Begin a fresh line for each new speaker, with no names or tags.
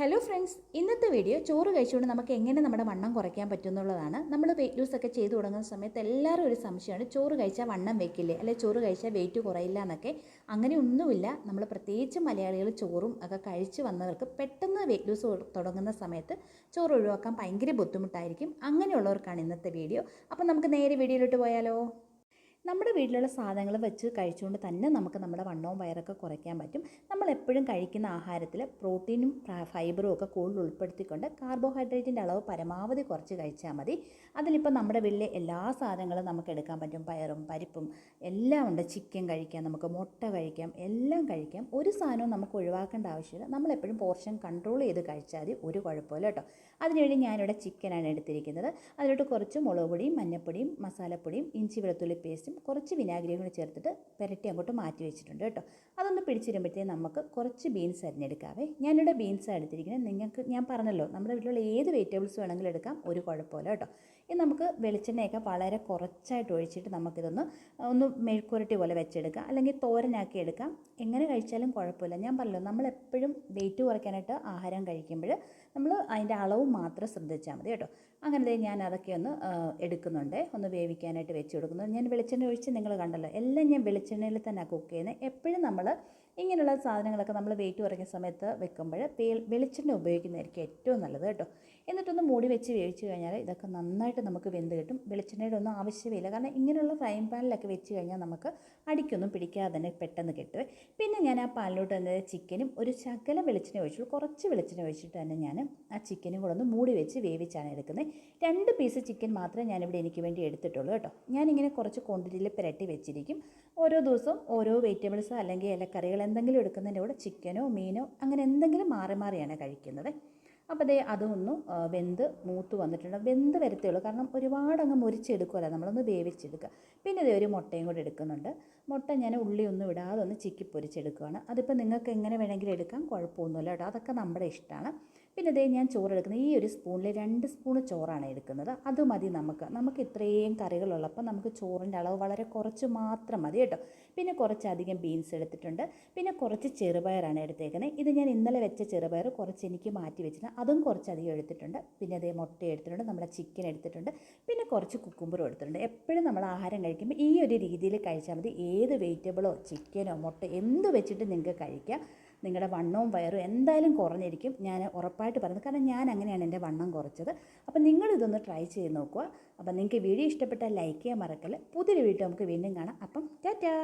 Hello friends ഇന്നത്തെ video ചോറ് കഴിച്ചുകൊണ്ട് നമുക്ക് എങ്ങനെ നമ്മുടെ വണ്ണം കുറയ്ക്കാൻ പറ്റും എന്നുള്ളതാണ് നമ്മൾ വെയിറ്റ് ലൂസ് ഒക്കെ ചെയ്തു തുടങ്ങുന്ന സമയത്ത് എല്ലാവരും ഒരു സംശയമാണ് ചോറ് കഴിച്ചാൽ വണ്ണം വെക്കില്ലേ? അല്ലെ ചോറ് കഴിച്ചാൽ വെയിറ്റ് കുറയില്ല എന്നൊക്കെ. അങ്ങനെ ഒന്നുമില്ല. നമ്മൾ പ്രത്യേകിച്ച് മലയാളികൾ ചോറും ഒക്കെ കഴിച്ചു വന്നവർക്ക് പെട്ടെന്ന് വെയിറ്റ് ലൂസ് തുടങ്ങുന്ന സമയത്ത് ചോറ് ഒഴിവാക്കാൻ ഭയങ്കര ബുദ്ധിമുട്ടായിരിക്കും. അങ്ങനെയുള്ളവർക്കാണ് ഇന്നത്തെ വീഡിയോ അപ്പോൾ നമുക്ക് നേരെ വീഡിയോയിലോട്ട് പോയാലോ? നമ്മുടെ വീട്ടിലുള്ള സാധനങ്ങൾ വെച്ച് കഴിച്ചുകൊണ്ട് തന്നെ നമുക്ക് നമ്മുടെ വണ്ണവും വയറൊക്കെ കുറയ്ക്കാൻ പറ്റും. നമ്മൾ എപ്പോഴും കഴിക്കുന്ന ആഹാരത്തിൽ പ്രോട്ടീനും ഫൈബറും ഒക്കെ കൂടുതൽ ഉൾപ്പെടുത്തിക്കൊണ്ട് കാർബോഹൈഡ്രേറ്റിന്റെ അളവ് പരമാവധി കുറച്ച് കഴിച്ചാൽ മതി. അതിലിപ്പോൾ നമ്മുടെ വീട്ടിലെ എല്ലാ സാധനങ്ങളും നമുക്ക് എടുക്കാൻ പറ്റും. പയറും പരിപ്പും എല്ലാം ഉണ്ട്. ചിക്കൻ കഴിക്കാം നമുക്ക് മുട്ട കഴിക്കാം എല്ലാം കഴിക്കാം. ഒരു സാധനവും നമുക്ക് ഒഴിവാക്കേണ്ട ആവശ്യമില്ല. നമ്മളെപ്പോഴും പോർഷൻ കൺട്രോൾ ചെയ്ത് കഴിച്ചാൽ മതി. ഒരു കുഴപ്പമില്ല കേട്ടോ. അതിനുവേണ്ടി ഞാനിവിടെ ചിക്കനാണ് എടുത്തിരിക്കുന്നത്. അതിലോട്ട് കുറച്ച് മുളക് പൊടിയും മഞ്ഞപ്പൊടിയും മസാലപ്പൊടിയും ഇഞ്ചി വെളുത്തുള്ളി പേസ്റ്റും കുറച്ച് വിനാഗിരിയും കൂടി ചേർത്തിട്ട് പുരട്ടി അങ്ങോട്ട് മാറ്റി വെച്ചിട്ടുണ്ട് കേട്ടോ. അതൊന്ന് പിടിച്ചിരുമ്പോഴത്തേക്ക് നമുക്ക് കുറച്ച് ബീൻസ് അരിഞ്ഞെടുക്കാവേ. ഞാനിവിടെ ബീൻസ് എടുത്തിരിക്കുന്നത്. നിങ്ങൾക്ക് ഞാൻ പറഞ്ഞല്ലോ നമ്മുടെ വീട്ടിലുള്ള ഏത് വെജിറ്റബിൾസ് വേണമെങ്കിലും എടുക്കാം. ഒരു കുഴപ്പമില്ല കേട്ടോ. ഇത് നമുക്ക് വെളിച്ചെണ്ണയൊക്കെ വളരെ കുറച്ചായിട്ട് ഒഴിച്ചിട്ട് നമുക്കിതൊന്ന് ഒന്ന് മെഴുക്കുരട്ടി പോലെ വെച്ചെടുക്കാം. അല്ലെങ്കിൽ തോരനാക്കി എടുക്കാം. എങ്ങനെ കഴിച്ചാലും കുഴപ്പമില്ല. ഞാൻ പറഞ്ഞല്ലോ നമ്മളെപ്പോഴും വെയിറ്റ് കുറയ്ക്കാനായിട്ട് ആഹാരം കഴിക്കുമ്പോൾ നമ്മൾ അതിന്റെ അളവ് മാത്രം ശ്രദ്ധിച്ചാൽ മതി കേട്ടോ. അങ്ങനെ ഞാൻ അതൊക്കെ ഒന്ന് എടുക്കുന്നുണ്ട്. ഒന്ന് വേവിക്കാനായിട്ട് വെച്ച് കൊടുക്കുന്നുണ്ട്. ഞാൻ വെളിച്ചെണ്ണ ഒഴിച്ച് നിങ്ങൾ കണ്ടല്ലോ. എല്ലാം ഞാൻ വെളിച്ചെണ്ണയിൽ തന്നെ കുക്ക് ചെയ്യുന്നത് എപ്പോഴും നമ്മൾ ഇങ്ങനെയുള്ള സാധനങ്ങളൊക്കെ നമ്മൾ വെയിറ്റ് കുറയ്ക്കുന്ന സമയത്ത് വെക്കുമ്പോൾ വെളിച്ചെണ്ണ ഉപയോഗിക്കുന്നതായിരിക്കും ഏറ്റവും നല്ലത് കേട്ടോ. എന്നിട്ടൊന്ന് മൂടി വെച്ച് വേവിച്ച് കഴിഞ്ഞാൽ ഇതൊക്കെ നന്നായിട്ട് നമുക്ക് വെന്ത് കിട്ടും. വെളിച്ചെണ്ണയുടെ ഒന്നും ആവശ്യമില്ല. കാരണം ഇങ്ങനെയുള്ള ഫ്രൈ പാനിലൊക്കെ വെച്ച് കഴിഞ്ഞാൽ നമുക്ക് അടിക്കൊന്നും പിടിക്കാതെ തന്നെ പെട്ടെന്ന് കിട്ടും. പിന്നെ ഞാൻ ആ പാനിലോട്ട് തന്നെ ചിക്കനും ഒരു ശകലം വെളിച്ചെണ്ണ ഒഴിച്ചു. കുറച്ച് വെളിച്ചെണ്ണ ഒഴിച്ചിട്ട് തന്നെ ഞാൻ ആ ചിക്കനും കൂടെ ഒന്ന് മൂടി വെച്ച് വേവിച്ചാണ് എടുക്കുന്നത്. രണ്ട് പീസ് ചിക്കൻ മാത്രമേ ഞാനിവിടെ എനിക്ക് വേണ്ടി എടുത്തിട്ടുള്ളൂ കേട്ടോ. ഞാനിങ്ങനെ കുറച്ച് ക്വാണ്ടിറ്റിയിൽ പുരട്ടി വെച്ചിരിക്കും. ഓരോ ദിവസവും ഓരോ വെജിറ്റബിൾസ് അല്ലെങ്കിൽ ഇലക്കറികൾ എന്തെങ്കിലും എടുക്കുന്നതിന്റെ കൂടെ ചിക്കനോ മീനോ അങ്ങനെ എന്തെങ്കിലും മാറി മാറിയാണ് കഴിക്കുന്നത്. അപ്പോൾ അതേ അതൊന്നും വെന്ത് മൂത്ത് വന്നിട്ടുണ്ട്. വെന്ത് വരത്തേയുള്ളൂ കാരണം ഒരുപാട് അങ്ങ് മുരിച്ചെടുക്കുമല്ല നമ്മളൊന്ന് വേവിച്ചെടുക്കുക. പിന്നെ ഇതേ ഒരു മുട്ടയും കൂടെ എടുക്കുന്നുണ്ട്. മുട്ട ഞാൻ ഉള്ളിയൊന്നും ഇടാതെ ഒന്ന് ചിക്കി പൊരിച്ചെടുക്കുകയാണ് അതിപ്പോൾ നിങ്ങൾക്ക് എങ്ങനെ വേണമെങ്കിലും എടുക്കാം. കുഴപ്പമൊന്നുമില്ല കേട്ടോ. അതൊക്കെ നമ്മുടെ ഇഷ്ടമാണ്. പിന്നെ ഇതേ ഞാൻ ചോറ് എടുക്കുന്നത് ഈ ഒരു സ്പൂണിൽ രണ്ട് സ്പൂൺ ചോറാണ് എടുക്കുന്നത്. അത് മതി നമുക്ക്. നമുക്ക് ഇത്രയും കറികളുള്ളപ്പോൾ നമുക്ക് ചോറിന്റെ അളവ് വളരെ കുറച്ച് മാത്രം മതി കേട്ടോ. പിന്നെ കുറച്ചധികം ബീൻസ് എടുത്തിട്ടുണ്ട്. പിന്നെ കുറച്ച് ചെറുപയറാണ് എടുത്തേക്കുന്നത്. ഇത് ഞാൻ ഇന്നലെ വെച്ച ചെറുപയർ കുറച്ച് എനിക്ക് മാറ്റി വെച്ചിട്ടുണ്ട്. അതും കുറച്ചധികം എടുത്തിട്ടുണ്ട്. പിന്നെ അതേ മുട്ട എടുത്തിട്ടുണ്ട്. നമ്മുടെ ചിക്കൻ എടുത്തിട്ടുണ്ട്. പിന്നെ കുറച്ച് കുക്കുമ്പറും എടുത്തിട്ടുണ്ട്. എപ്പോഴും നമ്മൾ ആഹാരം കഴിക്കുമ്പോൾ ഈ ഒരു രീതിയിൽ കഴിച്ചാൽ മതി. ഏത് വെജിറ്റബിളോ ചിക്കനോ മുട്ട എന്ത് വെച്ചിട്ട് നിങ്ങൾക്ക് കഴിക്കാം. നിങ്ങളുടെ വണ്ണവും വയറും എന്തായാലും കുറഞ്ഞിരിക്കും. ഞാൻ ഉറപ്പായിട്ട് പറയുന്നത് കാരണം ഞാൻ അങ്ങനെയാണ് എന്റെ വണ്ണം കുറച്ചത്. അപ്പോൾ നിങ്ങളിതൊന്ന് ട്രൈ ചെയ്ത് നോക്കുക. അപ്പോൾ നിങ്ങൾക്ക് വീഡിയോ ഇഷ്ടപ്പെട്ടാൽ ലൈക്ക് ചെയ്യാൻ മറക്കല്ല. പുതിയൊരു വീഡിയോ നമുക്ക് വീണ്ടും കാണാം. അപ്പം ടാറ്റാ!